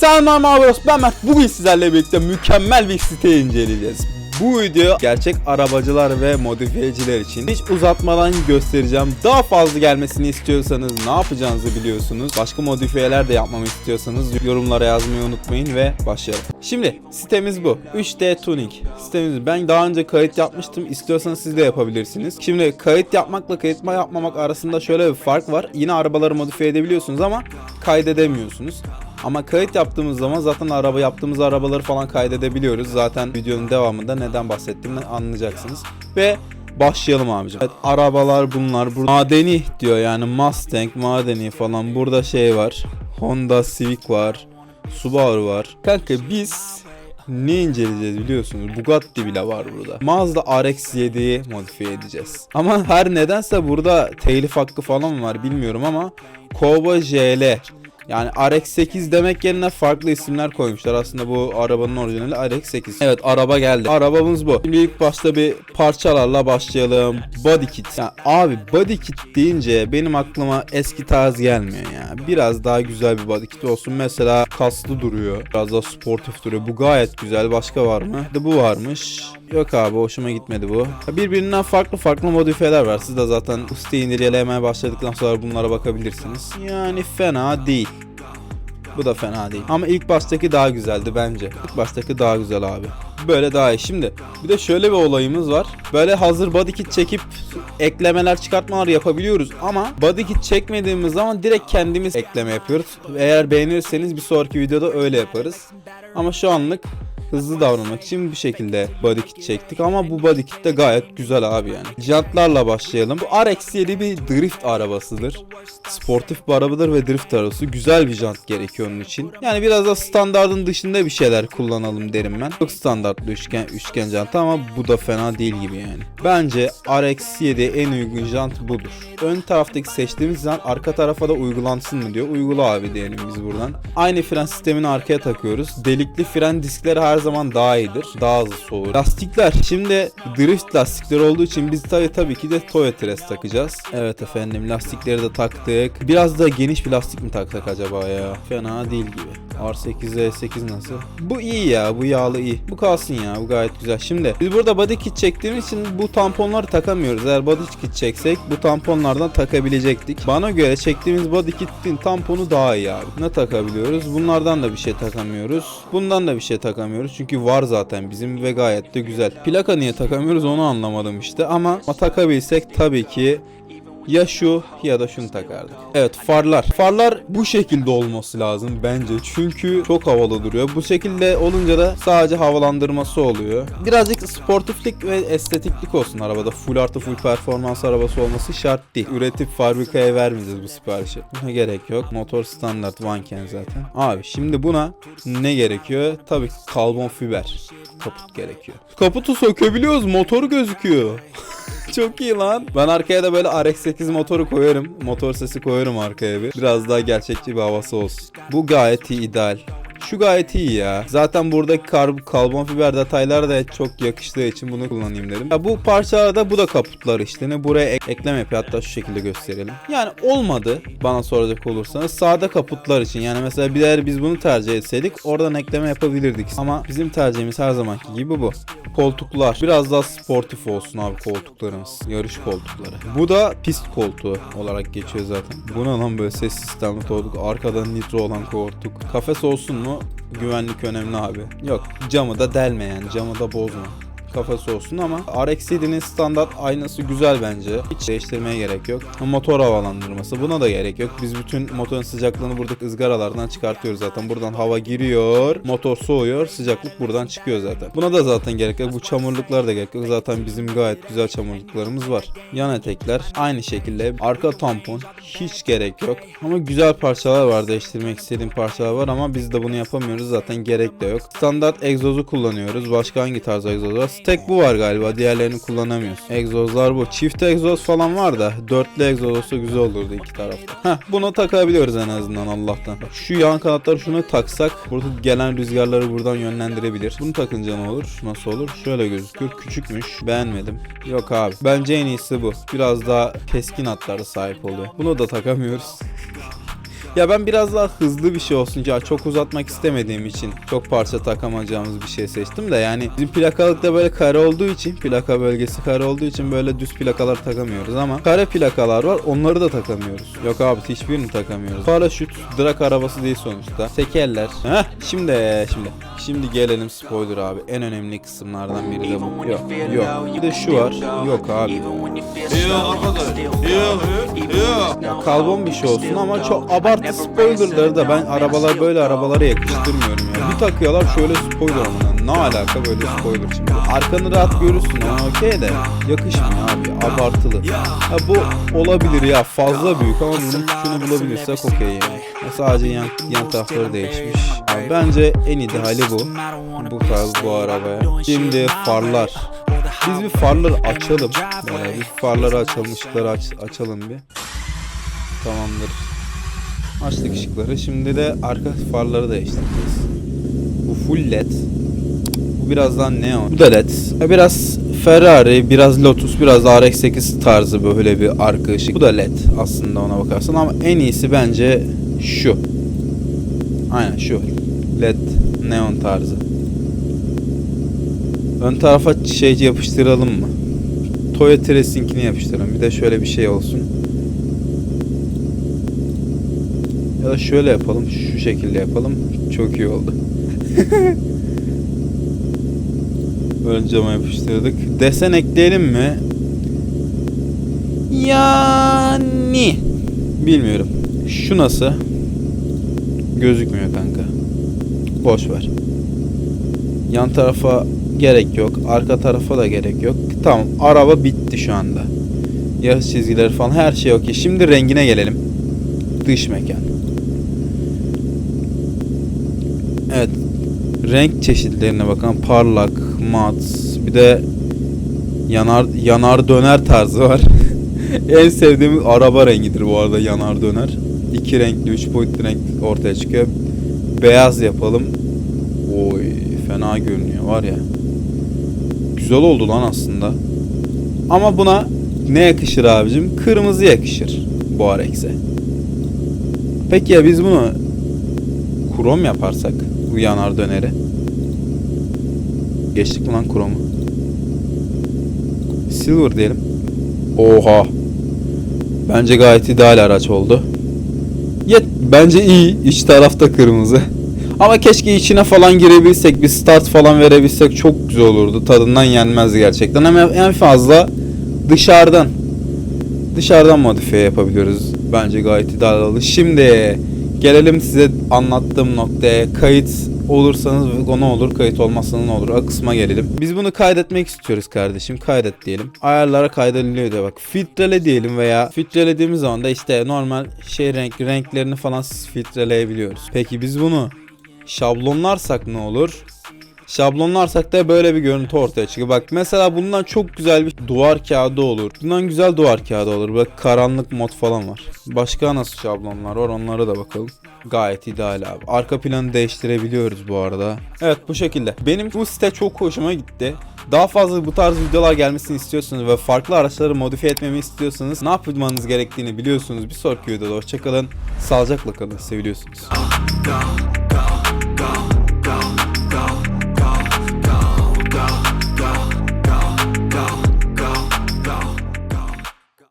Selam abi ben Mert. Bugün sizlerle birlikte mükemmel bir site inceleyeceğiz. Bu video gerçek arabacılar ve modifiyeciler için. Hiç uzatmadan göstereceğim. Daha fazla gelmesini istiyorsanız ne yapacağınızı biliyorsunuz. Başka modifiyeler de yapmamı istiyorsanız yorumlara yazmayı unutmayın ve başlayalım. Şimdi sitemiz bu. 3D Tuning. Sitemiz ben daha önce kayıt yapmıştım. İstiyorsanız siz de yapabilirsiniz. Şimdi kayıt yapmakla kayıt yapmamak arasında şöyle bir fark var. Yine arabaları modifiye edebiliyorsunuz ama kaydedemiyorsunuz. Ama kayıt yaptığımız zaman zaten araba yaptığımız arabaları falan kaydedebiliyoruz. Zaten videonun devamında neden bahsettiğimi anlayacaksınız. Ve başlayalım abicim. Evet, arabalar bunlar. Burada madeni diyor yani Mustang madeni falan. Burada şey var. Honda Civic var. Subaru var. Kanka biz ne inceleyeceğiz biliyorsunuz. Bugatti bile var burada. Mazda RX-7'yi modifiye edeceğiz. Ama her nedense burada telif hakkı falan var bilmiyorum ama Cowboy JL yani RX-8 demek yerine farklı isimler koymuşlar. Aslında bu arabanın orijinali RX-8. Evet araba geldi. Arabamız bu. Şimdi ilk başta bir parçalarla başlayalım. Body kit. Yani abi body kit deyince benim aklıma eski tarz gelmiyor ya. Biraz daha güzel bir body kit olsun. Mesela kaslı duruyor. Biraz daha sportif duruyor. Bu gayet güzel. Başka var mı? De bu varmış. Yok abi hoşuma gitmedi bu. Birbirinden farklı farklı modifiyeler var. Siz de zaten bu siteyi incelemeye başladıktan sonra bunlara bakabilirsiniz. Yani fena değil. Bu da fena değil. Ama ilk baştaki daha güzeldi bence. İlk baştaki daha güzel abi. Böyle daha iyi. Şimdi bir de şöyle bir olayımız var. Böyle hazır body kit çekip eklemeler çıkartmalar yapabiliyoruz ama body kit çekmediğimiz zaman direkt kendimiz ekleme yapıyoruz. Eğer beğenirseniz bir sonraki videoda öyle yaparız. Ama şu anlık hızlı davranmak için bir şekilde body kit çektik ama bu body kit de gayet güzel abi yani. Jantlarla başlayalım. Bu RX-7 bir drift arabasıdır. Sportif bir arabadır ve drift arabası. Güzel bir jant gerekiyor onun için. Yani biraz da standardın dışında bir şeyler kullanalım derim ben. Çok standartlı üçgen, üçgen jant ama bu da fena değil gibi yani. Bence RX-7 en uygun jant budur. Ön taraftaki seçtiğimiz jant arka tarafa da uygulansın mı diyor. Uygula abi diyelim biz buradan. Aynı fren sistemini arkaya takıyoruz. Delikli fren diskleri her zaman daha iyidir. Daha hızlı soğur. Lastikler. Şimdi drift lastikleri olduğu için biz tabii, tabii ki de Toyota Res takacağız. Evet efendim lastikleri de taktık. Biraz da geniş bir lastik mi taksak acaba ya? Fena değil gibi. R8 E8 nasıl? Bu iyi ya. Bu yağlı iyi. Bu kalsın ya. Bu gayet güzel. Şimdi biz burada body kit çektiğimiz için bu tamponları takamıyoruz. Eğer body kit çeksek bu tamponlardan takabilecektik. Bana göre çektiğimiz body kitin tamponu daha iyi abi. Ne takabiliyoruz? Bunlardan da bir şey takamıyoruz. Bundan da bir şey takamıyoruz. Çünkü var zaten bizim ve gayet de güzel. Plaka niye takamıyoruz onu anlamadım işte. Ama takabilsek tabii ki ya şu ya da şunu takardık. Evet farlar. Farlar bu şekilde olması lazım bence. Çünkü çok havalı duruyor. Bu şekilde olunca da sadece havalandırması oluyor. Birazcık sportiflik ve estetiklik olsun arabada. Full artı full performans arabası olması şart değil. Üretip fabrikaya vermeyeceğiz bu siparişi. Buna gerek yok. Motor standart vanken zaten. Abi şimdi buna ne gerekiyor? Tabii ki karbon fiber. Kaput gerekiyor. Kaputu sökebiliyoruz. Motoru gözüküyor. Çok iyi lan. Ben arkaya da böyle RX-8 motoru koyarım. Motor sesi koyarım arkaya bir. Biraz daha gerçekçi bir havası olsun. Bu gayet iyi ideal. Şu gayet iyi ya. Zaten buradaki kar karbon fiber detaylar da çok yakıştığı için bunu kullanayım dedim. Ya bu parçalarda bu da kaputlar işte. Ne buraya ek- eklem yapıyor. Hatta şu şekilde gösterelim. Yani olmadı bana soracak olursanız. Sağda kaputlar için. Yani mesela bir eğer biz bunu tercih etseydik oradan ekleme yapabilirdik. Ama bizim tercihimiz her zamanki gibi bu. Koltuklar. Biraz daha sportif olsun abi koltuklarımız. Yarış koltukları. Bu da pist koltuğu olarak geçiyor zaten. Bu ne lan böyle ses sistemli koltuk. Arkada nitro olan koltuk. Kafes olsun mu? Güvenlik önemli abi. Yok camı da delme yani. Camı da bozma kafası olsun ama RX-7'nin standart aynası güzel bence. Hiç değiştirmeye gerek yok. Motor havalandırması buna da gerek yok. Biz bütün motorun sıcaklığını buradaki ızgaralardan çıkartıyoruz zaten. Buradan hava giriyor, motor soğuyor, sıcaklık buradan çıkıyor zaten. Buna da zaten gerek yok. Bu çamurluklar da gerek yok. Zaten bizim gayet güzel çamurluklarımız var. Yan etekler aynı şekilde. Arka tampon hiç gerek yok. Ama güzel parçalar var. Değiştirmek istediğim parçalar var ama biz de bunu yapamıyoruz. Zaten gerek de yok. Standart egzozu kullanıyoruz. Başka hangi tarz egzoz var? Tek bu var galiba. Diğerlerini kullanamıyoruz. Egzozlar bu. Çift egzoz falan var da dörtlü egzoz olsa güzel olurdu iki tarafta. Heh bunu takabiliyoruz en azından Allah'tan. Şu yan kanatları şunu taksak burada gelen rüzgarları buradan yönlendirebilir. Bunu takınca ne olur? Nasıl olur? Şöyle gözükür. Küçükmüş. Beğenmedim. Yok abi. Bence en iyisi bu. Biraz daha keskin hatlara sahip oluyor. Bunu da takamıyoruz. Ya ben biraz daha hızlı bir şey olsun ya çok uzatmak istemediğim için çok parça takamayacağımız bir şey seçtim de yani bizim plakalıkta böyle kare olduğu için plaka bölgesi kare olduğu için böyle düz plakalar takamıyoruz ama kare plakalar var onları da takamıyoruz. Yok abi hiçbirini takamıyoruz. Paraşüt drag arabası değil sonuçta. Tekerler. Heh şimdi şimdi. Şimdi gelelim spoiler abi. En önemli kısımlardan biri de bu. Yok yok. Bir de şu var. Yok abi. Ya kalbon bir şey olsun ama çok abartı spoilerları da ben arabalar böyle arabalara yakıştırmıyorum ya. Bir takıyorlar şöyle spoiler ama ne alaka böyle spoiler şimdi. Arkanı rahat görürsün ona okey de yakışmıyor abi abartılı. Ha bu olabilir ya fazla büyük ama bunun küçüğünü bulabilirsek okey yani. Ya sadece yan, yan tarafları değişmiş. Abi bence en ideali bu. Bu tarz bu arabaya. Şimdi farlar. Biz bir farları açalım. Ee, bir farları açalım, ışıkları aç, açalım bir. Tamamdır. Açtık ışıkları. Şimdi de arka farları değiştireceğiz. Bu full led. Bu biraz daha neon. Bu da led. Biraz Ferrari, biraz Lotus, biraz da RX-8 tarzı böyle bir arka ışık. Bu da led aslında ona bakarsan ama en iyisi bence şu. Aynen şu. Led neon tarzı. Ön tarafa şey yapıştıralım mı? Toyota Racing'ini yapıştıralım. Bir de şöyle bir şey olsun. Ya da şöyle yapalım. Şu şekilde yapalım. Çok iyi oldu. Ön cama yapıştırdık. Desen ekleyelim mi? Yani bilmiyorum. Şu nasıl? Gözükmüyor kanka. Boş ver. Yan tarafa gerek yok. Arka tarafa da gerek yok. Tamam. Araba bitti şu anda. Yarış çizgileri falan her şey okey. Şimdi rengine gelelim. Dış mekan. Evet. Renk çeşitlerine bakalım. Parlak, mat, bir de yanar yanar döner tarzı var. en sevdiğim araba rengidir bu arada yanar döner. İki renkli, üç boyutlu renk ortaya çıkıyor. Beyaz yapalım. Oy fena görünüyor var ya. Güzel oldu lan aslında. Ama buna ne yakışır abicim? Kırmızı yakışır bu RX'e. Peki ya biz bunu krom yaparsak bu yanar döneri. Geçtik mi lan kromu? Silver diyelim. Oha. Bence gayet ideal araç oldu. Yet bence iyi. İç tarafta kırmızı. Ama keşke içine falan girebilsek, bir start falan verebilsek çok güzel olurdu. Tadından yenmez gerçekten. Ama en fazla dışarıdan dışarıdan modifiye yapabiliyoruz. Bence gayet ideal oldu. Şimdi gelelim size anlattığım noktaya. Kayıt olursanız ne olur, kayıt olmazsanız ne olur? O kısma gelelim. Biz bunu kaydetmek istiyoruz kardeşim. Kaydet diyelim. Ayarlara kaydediliyor diyor bak. Filtrele diyelim veya filtrelediğimiz zaman da işte normal şey renk renklerini falan filtreleyebiliyoruz. Peki biz bunu şablonlarsak ne olur? Şablonlarsak da böyle bir görüntü ortaya çıkıyor. Bak mesela bundan çok güzel bir duvar kağıdı olur. Bundan güzel duvar kağıdı olur. Bak karanlık mod falan var. Başka nasıl şablonlar var onlara da bakalım. Gayet ideal abi. Arka planı değiştirebiliyoruz bu arada. Evet bu şekilde. Benim bu site çok hoşuma gitti. Daha fazla bu tarz videolar gelmesini istiyorsanız ve farklı araçları modifiye etmemi istiyorsanız ne yapmanız gerektiğini biliyorsunuz. Bir sonraki videoda hoşçakalın. Sağlıcakla kalın. Seviliyorsunuz. go, go, go.